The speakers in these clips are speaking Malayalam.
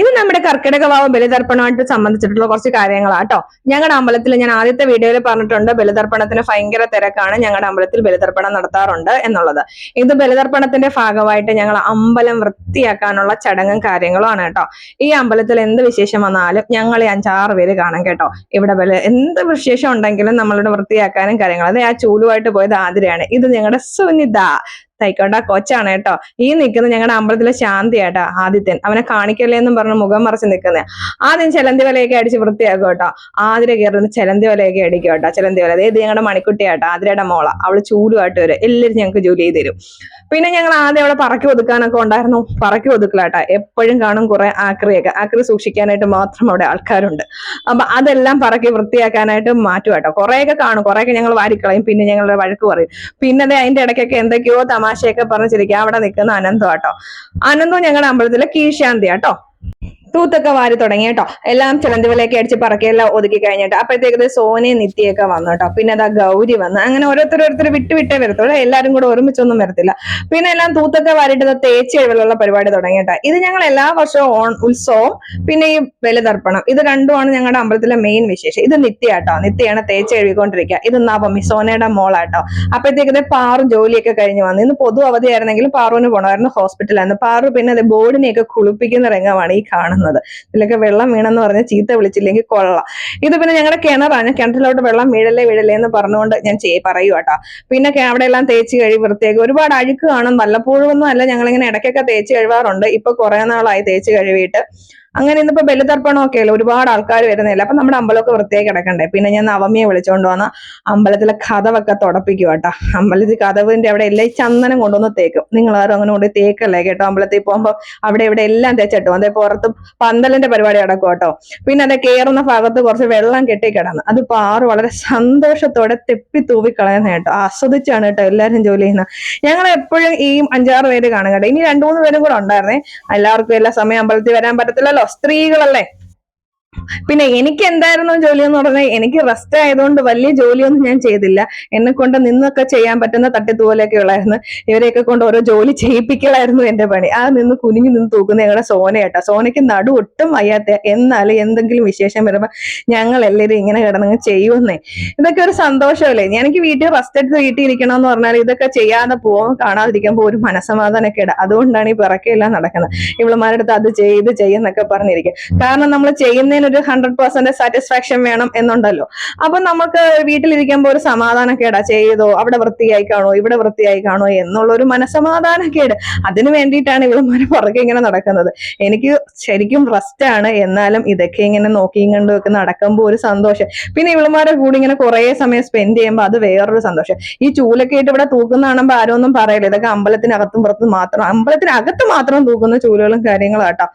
ഇത് നമ്മുടെ കർക്കിടക വാവ് ബലിതർപ്പണമായിട്ട് സംബന്ധിച്ചിട്ടുള്ള കുറച്ച് കാര്യങ്ങളാണ് കേട്ടോ ഞങ്ങളുടെ അമ്പലത്തിൽ ഞാൻ ആദ്യത്തെ വീഡിയോയിൽ പറഞ്ഞിട്ടുണ്ട് ബലിതർപ്പണത്തിന് ഭയങ്കര തിരക്കാണ്. ഞങ്ങളുടെ അമ്പലത്തിൽ ബലിതർപ്പണം നടത്താറുണ്ട് എന്നുള്ളത്. ഇത് ബലിതർപ്പണത്തിന്റെ ഭാഗമായിട്ട് ഞങ്ങൾ അമ്പലം വൃത്തിയാക്കാനുള്ള ചടങ്ങും കാര്യങ്ങളും ആണ് കേട്ടോ ഈ അമ്പലത്തിൽ എന്ത് വിശേഷം വന്നാലും ഞങ്ങൾ ഈ അഞ്ചാറ് പേര് കാണാം കേട്ടോ. ഇവിടെ ബല എന്ത് വിശേഷം ഉണ്ടെങ്കിലും നമ്മളിവിടെ വൃത്തിയാക്കാനും കാര്യങ്ങളും. അതെ ആ ചൂലുമായിട്ട് പോയത് ആതിരയാണ്. ഇത് ഞങ്ങളുടെ സുനിത. തൈക്കൊണ്ട കൊച്ചാണ് കേട്ടോ. ഈ നിൽക്കുന്നത് ഞങ്ങളുടെ അമ്പലത്തിലെ ശാന്തി ആട്ടോ ആദിത്യൻ. അവനെ കാണിക്കല്ലേ എന്നും പറഞ്ഞ് മുഖം മറച്ച് നിൽക്കുന്നത് ആദ്യം ചെലന്തി വലയൊക്കെ അടിച്ച് വൃത്തിയാക്കും കേട്ടോ. ആതിര കയറുന്ന ചെലന്തി വലയൊക്കെ അടിക്കും കേട്ടോ ചെലന്തി വല. ഇത് ഞങ്ങളുടെ മണിക്കുട്ടിയാട്ടോ ആതിരയുടെ മോള. അവൾ ചൂലുമായിട്ട് വരും എല്ലാവരും ഞങ്ങൾക്ക് ജോലി ചെയ്ത് തരും. പിന്നെ ഞങ്ങൾ ആദ്യം അവിടെ പറക്കി ഒതുക്കാനൊക്കെ ഉണ്ടായിരുന്നു. പറക്കി ഒതുക്കലാട്ടാ എപ്പോഴും കാണും കുറെ ആക്രിയൊക്കെ. ആക്രി സൂക്ഷിക്കാനായിട്ട് മാത്രം അവിടെ ആൾക്കാരുണ്ട്. അപ്പൊ അതെല്ലാം പറക്കി വൃത്തിയാക്കാനായിട്ട് മാറ്റും കുറെയൊക്കെ കാണും. കുറെയൊക്കെ ഞങ്ങൾ വാരിക്കളയും. പിന്നെ ഞങ്ങളുടെ വഴക്ക് പറയും. പിന്നെ അതിന്റെ ഇടയ്ക്കൊക്കെ എന്തൊക്കെയോ തമാശയൊക്കെ പറഞ്ഞിരിക്കുക അവിടെ നിൽക്കുന്ന അനന്തോ കേട്ടോ അനന്തോ ഞങ്ങളുടെ അമ്പലത്തിലെ കീഴ്ശാന്തി കേട്ടോ തൂത്തൊക്കെ വാരി തുടങ്ങി കേട്ടോ. എല്ലാം ചിലന്തി വിലയൊക്കെ അടിച്ച് പറക്കിയെല്ലാം ഒതുക്കി കഴിഞ്ഞിട്ട് അപ്പോഴത്തേക്ക് സോനയും നിത്യയൊക്കെ വന്നു കേട്ടോ. പിന്നെ അതാ ഗൗരി വന്നു. അങ്ങനെ ഓരോരുത്തർ ഓരോരുത്തർ വിട്ട് വിട്ടേ വരത്തുള്ളൂ. എല്ലാവരും കൂടെ ഒരുമിച്ചൊന്നും വരത്തില്ല. പിന്നെ എല്ലാം തൂത്തൊക്കെ വാരിയിട്ട് ദാ തേച്ച് കഴിവുള്ള പരിപാടി തുടങ്ങി കേട്ടോ. ഇത് ഞങ്ങൾ എല്ലാ വർഷവും ഓൺ ഉത്സവം പിന്നെ ഈ ബലിതർപ്പണം. ഇത് രണ്ടുമാണ് ഞങ്ങളുടെ അമ്പലത്തിലെ മെയിൻ വിശേഷം. ഇത് നിത്യ കേട്ടോ. നിത്യയാണ് തേച്ച് കഴുകിക്കൊണ്ടിരിക്കുക. ഇത് നവമി സോനയുടെ മോളാട്ടോ അപ്പോഴത്തേക്ക് ദേ പാറു ജോലിയൊക്കെ കഴിഞ്ഞ് വന്നു. ഇന്ന് പൊതു അവധിയായിരുന്നെങ്കിലും പാറുവിന് പോകണമായിരുന്നു ഹോസ്പിറ്റലായിരുന്നു പാറു പിന്നെ അത് ബോർഡിനെയൊക്കെ കുളിപ്പിക്കുന്ന രംഗമാണ് ഈ കാണുന്നത്. ഇതിലൊക്കെ വെള്ളം വീണെന്ന് പറഞ്ഞ് ചീത്ത വിളിച്ചില്ലെങ്കിൽ കൊള്ളാം. ഇത് പിന്നെ ഞങ്ങളുടെ കിണറാണ്. കിണറ്റിലോട്ട് വെള്ളം വീഴല്ലേ വീഴല്ലേ എന്ന് പറഞ്ഞുകൊണ്ട് ഞാൻ ചെയ് പറയൂ കേട്ടോ പിന്നെ അവിടെ എല്ലാം തേച്ച് കഴി വൃത്തിയാക്കി. ഒരുപാട് അഴുക്ക് കാണും. വല്ലപ്പോഴും ഒന്നും അല്ല ഞങ്ങളിങ്ങനെ ഇടയ്ക്കൊക്കെ തേച്ച് കഴിവാറുണ്ട് ഇപ്പൊ കുറെ നാളായി തേച്ച് കഴുകിയിട്ട്. അങ്ങനെ ഇന്നിപ്പോ ബലിതർപ്പണമൊക്കെ അല്ലേ ഒരുപാട് ആൾക്കാർ വരുന്നില്ല അപ്പൊ നമ്മുടെ അമ്പലമൊക്കെ വൃത്തിയായി കിടക്കണ്ടേ? പിന്നെ ഞാൻ നവമിയെ വിളിച്ചോണ്ട് വന്ന അമ്പലത്തിലെ കഥവൊക്കെ തുടപ്പിക്കും കേട്ടോ അമ്പലത്തിൽ കഥവിന്റെ അവിടെ എല്ലാം ചന്ദനം കൊണ്ടുവന്ന് തേക്കും. നിങ്ങൾ ആരും അങ്ങനെ കൊണ്ട് തേക്കല്ലേ കേട്ടോ അമ്പലത്തിൽ പോകുമ്പോ? അവിടെ ഇവിടെ എല്ലാം തേച്ചിട്ടു. അതേ പുറത്ത് പന്തലിന്റെ പരിപാടി നടക്കും കേട്ടോ പിന്നെ അതെ കയറുന്ന ഭാഗത്ത് കുറച്ച് വെള്ളം കെട്ടി കിടന്ന്. അത് പാറ് വളരെ സന്തോഷത്തോടെ തെപ്പി തൂവി കളയുന്ന കേട്ടോ. ആസ്വദിച്ചാണ് കേട്ടോ എല്ലാവരും ജോലി ചെയ്യുന്നത്. ഞങ്ങൾ എപ്പോഴും ഈ അഞ്ചാറ് പേര് കാണും കേട്ടോ. ഇനി രണ്ടു മൂന്ന് പേരും കൂടെ ഉണ്ടായിരുന്നേ. എല്ലാവർക്കും എല്ലാ സമയം അമ്പലത്തിൽ വരാൻ പറ്റത്തില്ലല്ലോ. സ്ത്രീകളല്ലേ? പിന്നെ എനിക്ക് എന്തായിരുന്നു ജോലി എന്ന് പറഞ്ഞാൽ എനിക്ക് റെസ്റ്റ് ആയതുകൊണ്ട് വലിയ ജോലിയൊന്നും ഞാൻ ചെയ്തില്ല. എന്നെ കൊണ്ട് നിന്നൊക്കെ ചെയ്യാൻ പറ്റുന്ന തട്ടിത്തുപോലെയൊക്കെ ഉള്ളായിരുന്നു. ഇവരെയൊക്കെ കൊണ്ട് ഓരോ ജോലി ചെയ്യിപ്പിക്കലായിരുന്നു എന്റെ പണി. ആ നിന്ന് കുനിഞ്ഞു നിന്ന് തൂക്കുന്ന ഞങ്ങളുടെ സോന കേട്ടോ സോനയ്ക്ക് നടു ഒട്ടും വയ്യാത്ത എന്നാലും എന്തെങ്കിലും വിശേഷം വരുമ്പോ ഞങ്ങൾ എല്ലാവരും ഇങ്ങനെ കിടന്നങ്ങ് ചെയ്യുമെന്നേ. ഇതൊക്കെ ഒരു സന്തോഷമല്ലേ? എനിക്ക് വീട്ടിൽ റെസ്റ്റ് എടുത്ത് വീട്ടിൽ ഇരിക്കണം എന്ന് പറഞ്ഞാൽ ഇതൊക്കെ ചെയ്യാതെ പോവാൻ കാണാതിരിക്കുമ്പോൾ ഒരു മനസ്സമാധാനമൊക്കെ ഇടാം. അതുകൊണ്ടാണ് ഈ പിറക്കെല്ലാം നടക്കുന്നത്. ഇവളുമാരുടെ അടുത്ത് അത് ചെയ്ത് ചെയ്യുന്നൊക്കെ പറഞ്ഞിരിക്കും. കാരണം നമ്മൾ ചെയ്യുന്നതിന് ഒരു ഹൺഡ്രഡ് പെർസെന്റ് സാറ്റിസ്ഫാക്ഷൻ വേണം എന്നുണ്ടല്ലോ. അപ്പൊ നമുക്ക് വീട്ടിലിരിക്കുമ്പോൾ ഒരു സമാധാനക്കേടാ. ചെയ്തോ അവിടെ വൃത്തിയായി കാണോ ഇവിടെ വൃത്തിയായി കാണോ എന്നുള്ള ഒരു മനസമാധാനക്കേട്. അതിനു വേണ്ടിയിട്ടാണ് ഇവളുമാര് പുറകെ ഇങ്ങനെ നടക്കുന്നത്. എനിക്ക് ശരിക്കും റെസ്റ്റ് ആണ്. എന്നാലും ഇതൊക്കെ ഇങ്ങനെ നോക്കി കണ്ടും ഒക്കെ നടക്കുമ്പോൾ ഒരു സന്തോഷം. പിന്നെ ഇവളുമാരെ കൂടി ഇങ്ങനെ കുറെ സമയം സ്പെൻഡ് ചെയ്യുമ്പോൾ അത് വേറൊരു സന്തോഷം. ഈ ചൂലൊക്കെ ഇട്ട് ഇവിടെ തൂക്കുന്നതാണെങ്കിൽ ആരും ഒന്നും പറയില്ല. ഇതൊക്കെ അമ്പലത്തിനകത്തും പുറത്തും മാത്രം അമ്പലത്തിനകത്ത് മാത്രം തൂക്കുന്ന ചൂലുകളും കാര്യങ്ങളും ആട്ടോ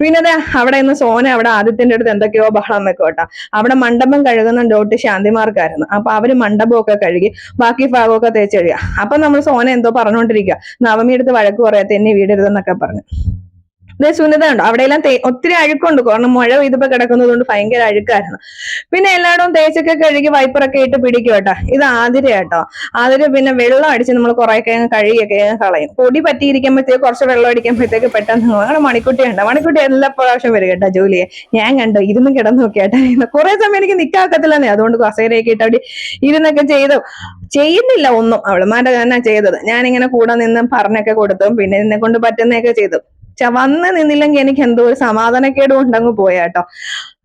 പിന്നെ അവിടെ ഇന്ന് സോന അവിടെ ആദിത്യന്റെ അടുത്ത് എന്തൊക്കെയോ ബഹളം വെക്കും കേട്ടോ. അവിടെ മണ്ഡപം കഴുകുന്ന ഡോട്ട് ശാന്തിമാർക്കായിരുന്നു. അപ്പൊ അവർ മണ്ഡപമൊക്കെ കഴുകി ബാക്കി ഭാഗമൊക്കെ തേച്ച് കഴുകുക. അപ്പൊ നമ്മൾ സോന എന്തോ പറഞ്ഞുകൊണ്ടിരിക്കുക നവമി എടുത്ത് വഴക്ക് പറയാത്ത എന്നെ വീടരുതെന്നൊക്കെ പറഞ്ഞു. ഇതേ ശൂന്യത ഉണ്ടോ അവിടെയെല്ലാം ഒത്തിരി അഴുക്കുണ്ട്. കാരണം മഴ പെയ്തപ്പോ കിടക്കുന്നത് കൊണ്ട് ഭയങ്കര അഴുക്കായിരുന്നു. പിന്നെ എല്ലായിടവും തേച്ചൊക്കെ കഴുകി വൈപ്പറൊക്കെ ഇട്ട് പിടിക്കും കേട്ടോ. ഇത് ആതിര കേട്ടോ. ആതിര പിന്നെ വെള്ളം അടിച്ച് നമ്മൾ കുറെ അങ്ങ് കഴുകിയൊക്കെ കളയും. പൊടി പറ്റിയിരിക്കുമ്പോഴത്തേക്ക് കുറച്ച് വെള്ളം അടിക്കുമ്പോഴത്തേക്ക് പെട്ടെന്ന് അങ്ങനെ മണിക്കുട്ടി ഉണ്ട് മണിക്കുട്ടി എല്ലാ പ്രാവശ്യം വരും കേട്ടോ ജോലിയെ. ഞാൻ കണ്ടു ഇരുന്ന് കിടന്നു നോക്കിയാട്ടെ കുറെ സമയം എനിക്ക് നിക്കാക്കത്തില്ലെന്നേ. അതുകൊണ്ട് കസേരയൊക്കെ ഇട്ട് അവിടെ ഇരുന്നൊക്കെ ചെയ്തു. ചെയ്യുന്നില്ല ഒന്നും. അവളുമാരുടെ തന്നെ ചെയ്തത്. ഞാനിങ്ങനെ കൂടെ നിന്ന് പറഞ്ഞൊക്കെ കൊടുത്തു പിന്നെ എന്നെ കൊണ്ട് പറ്റുന്നൊക്കെ ചെയ്തു. വന്ന് നിന്നില്ലെങ്കിൽ എനിക്ക് എന്തോ ഒരു സമാധാനക്കേടും ഉണ്ടങ്ങ് പോയാട്ടോ.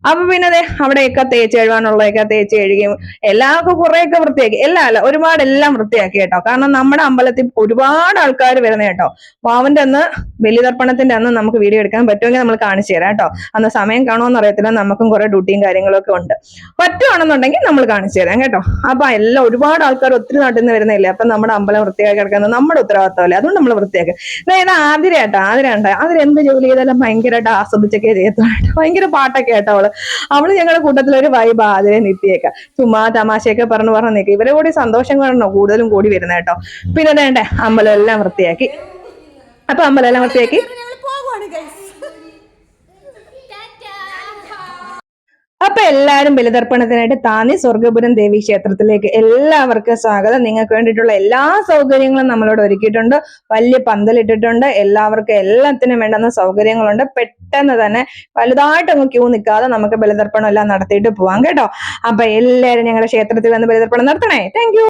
അപ്പൊ പിന്നെ അതെ അവിടെയൊക്കെ തേച്ച് കഴുകാനുള്ളതൊക്കെ തേച്ച് കഴുകിയും എല്ലാവർക്കും കുറെയൊക്കെ വൃത്തിയാക്കി. എല്ലാം അല്ല ഒരുപാട് എല്ലാം വൃത്തിയാക്കി കേട്ടോ. കാരണം നമ്മുടെ അമ്പലത്തിൽ ഒരുപാട് ആൾക്കാർ വരുന്ന കേട്ടോ. വാവന്റെ അന്ന് ബലിതർപ്പണത്തിന്റെ അന്ന് നമുക്ക് വീഡിയോ എടുക്കാൻ പറ്റുമെങ്കിൽ നമ്മൾ കാണിച്ചു തരാം കേട്ടോ. അന്ന് സമയം കാണുമെന്ന് അറിയത്തില്ല. നമുക്കും കുറെ ഡ്യൂട്ടിയും കാര്യങ്ങളൊക്കെ ഉണ്ട്. പറ്റുവാണെന്നുണ്ടെങ്കിൽ നമ്മൾ കാണിച്ചു തരാം കേട്ടോ. അപ്പൊ എല്ലാം ഒരുപാട് ആൾക്കാർ ഒത്തിരി നാട്ടിൽ നിന്ന് വരുന്നില്ലേ അപ്പൊ നമ്മുടെ അമ്പലം വൃത്തിയാക്കി കിടക്കുന്നത് നമ്മുടെ ഉത്തരവാദിത്തമല്ലേ? അതുകൊണ്ട് നമ്മൾ വൃത്തിയാക്കി. ഇത് ആതിര കേട്ടോ. ആതിര എന്ത് ജോലി ചെയ്താലും ഭയങ്കരമായിട്ട് ആസ്വദിച്ചൊക്കെ ചെയ്യത്തുള്ളൂ ഭയങ്കര പാട്ടൊക്കെ കേട്ടോ അവൾ. അവൾ ഞങ്ങളുടെ കൂട്ടത്തിലൊരു വൈബ് ആതിര നിത്തിയേക്കാം ചുമ്മാ തമാശയൊക്കെ പറഞ്ഞു പറഞ്ഞു നിൽക്കുക ഇവരെ കൂടി സന്തോഷം കാണണോ കൂടുതലും കൂടി വരുന്ന കേട്ടോ. പിന്നെ വേണ്ടേ? അമ്പലം എല്ലാം വൃത്തിയാക്കി. അപ്പൊ അമ്പലം എല്ലാം വൃത്തിയാക്കി അപ്പൊ എല്ലാവരും ബലിതർപ്പണത്തിനായിട്ട് താന്നി സ്വർഗപുരം ദേവി ക്ഷേത്രത്തിലേക്ക് എല്ലാവർക്കും സ്വാഗതം. നിങ്ങൾക്ക് വേണ്ടിയിട്ടുള്ള എല്ലാ സൗകര്യങ്ങളും നമ്മളോട് ഒരുക്കിയിട്ടുണ്ട്. വലിയ പന്തലിട്ടിട്ടുണ്ട്. എല്ലാവർക്കും എല്ലാത്തിനും വേണ്ടുന്ന സൗകര്യങ്ങളുണ്ട്. പെട്ടെന്ന് തന്നെ വലുതായിട്ട് അങ്ങ് ക്യൂ നിൽക്കാതെ നമുക്ക് ബലിതർപ്പണം എല്ലാം നടത്തിയിട്ട് പോവാം കേട്ടോ. അപ്പൊ എല്ലാവരും ഞങ്ങളുടെ ക്ഷേത്രത്തിൽ വന്ന് ബലിതർപ്പണം നടത്തണേ. താങ്ക്